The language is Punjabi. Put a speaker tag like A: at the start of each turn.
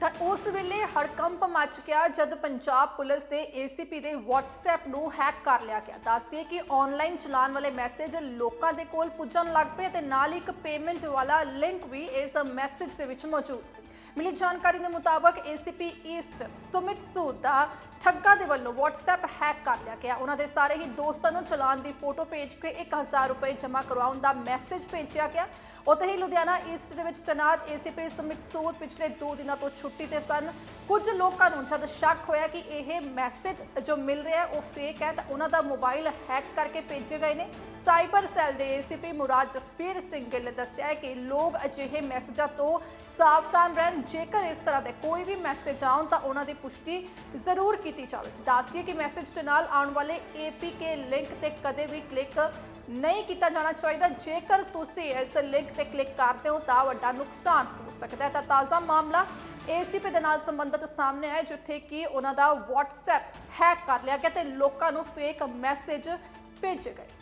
A: ਤਾਂ ਉਸ ਵੇਲੇ ਹੜਕੰਪ ਮਚ ਗਿਆ ਜਦ ਪੰਜਾਬ ਪੁਲਿਸ ਦੇ ACP ਦੇ WhatsApp ਨੂੰ ਹੈਕ ਕਰ ਲਿਆ ਗਿਆ। ਦੱਸਦੀ ਕਿ ਆਨਲਾਈਨ ਚਲਾਉਣ ਵਾਲੇ ਮੈਸੇਜ ਲੋਕਾਂ ਦੇ ਕੋਲ ਪੁੱਜਣ ਲੱਗ ਪਏ ਤੇ ਨਾਲ ਹੀ ਇੱਕ ਪੇਮੈਂਟ ਵਾਲਾ ਲਿੰਕ ਵੀ ਇਸ ਮੈਸੇਜ ਦੇ ਵਿੱਚ ਮੌਜੂਦ ਸੀ। ਮਿਲੀ ਜਾਣਕਾਰੀ ਦੇ ਮੁਤਾਬਕ ACP ਈਸਟ ਸੁਮਿਤ ਸੂਦ ਦਾ ਠੱਗਾ ਦੇ ਵੱਲੋਂ WhatsApp ਹੈਕ ਕਰ ਲਿਆ ਗਿਆ। ਉਹਨਾਂ ਦੇ ਸਾਰੇ ਹੀ ਦੋਸਤਾਂ ਨੂੰ ਚਲਾਨ ਦੀ ਫੋਟੋ ਭੇਜ ਕੇ 1000 ਰੁਪਏ ਜਮ੍ਹਾਂ ਕਰਵਾਉਣ ਦਾ ਮੈਸੇਜ ਭੇਜਿਆ ਗਿਆ। ਉੱਥੇ ਹੀ ਲੁਧਿਆਣਾ ਈਸਟ ਦੇ ਵਿੱਚ ਤੈਨਾਤ ACP ਸੁਮਿਤ ਸੂਦ ਪਿਛਲੇ 2 ਦਿਨਾਂ ਤੋਂ ਛੁੱਟੀ ਤੇ ਸਨ। ਕੁਝ ਲੋਕਾਂ ਨੂੰ ਜਦ ਸ਼ੱਕ ਹੋਇਆ ਕਿ ਇਹ ਮੈਸੇਜ ਜੋ ਮਿਲ ਰਿਹਾ ਉਹ ਫੇਕ ਹੈ, ਤਾਂ ਉਹਨਾਂ ਦਾ ਮੋਬਾਈਲ ਹੈਕ ਕਰਕੇ ਭੇਜੇ ਗਏ ਨੇ। ਸਾਈਬਰ ਸੈੱਲ ਦੇ ACP ਮੁਰਾਦ ਜਸਪੀਰ ਸਿੰਘ ਗਿੱਲ ਨੇ ਦੱਸਿਆ ਹੈ ਕਿ ਲੋਕ ਅਜਿਹੇ ਮੈਸੇਜਾਂ ਤੋਂ ਸਾਵਧਾਨ ਰਹਿਣ। ਜੇਕਰ ਇਸ ਤਰ੍ਹਾਂ ਦੇ ਕੋਈ ਵੀ ਮੈਸੇਜ ਆਉਣ, ਤਾਂ ਉਹਨਾਂ ਦੀ ਪੁਸ਼ਟੀ ਜ਼ਰੂਰ ਕੀਤੀ ਜਾਵੇ। ਦੱਸਦੀ ਕਿ ਮੈਸੇਜ ਦੇ ਨਾਲ ਆਉਣ ਵਾਲੇ APK ਲਿੰਕ ਤੇ ਕਦੇ ਵੀ ਕਲਿੱਕ ਨਹੀਂ ਕੀਤਾ ਜਾਣਾ ਚਾਹੀਦਾ। ਜੇਕਰ ਤੁਸੀਂ ਇਸ ਲਿੰਕ ਤੇ ਕਲਿੱਕ ਕਰਦੇ ਹੋ, ਤਾਂ ਵੱਡਾ ਨੁਕਸਾਨ ਹੋ ਸਕਦਾ ਹੈ। ਤਾਂ ਤਾਜ਼ਾ ਮਾਮਲਾ ACP ਦੇ ਨਾਲ ਸੰਬੰਧਿਤ ਸਾਹਮਣੇ ਆਇਆ ਜਿੱਥੇ ਕਿ ਉਹਨਾਂ ਦਾ WhatsApp ਹੈਕ ਕਰ ਲਿਆ ਗਿਆ ਤੇ ਲੋਕਾਂ ਨੂੰ ਫੇਕ ਮੈਸੇਜ ਭੇਜੇ ਗਏ।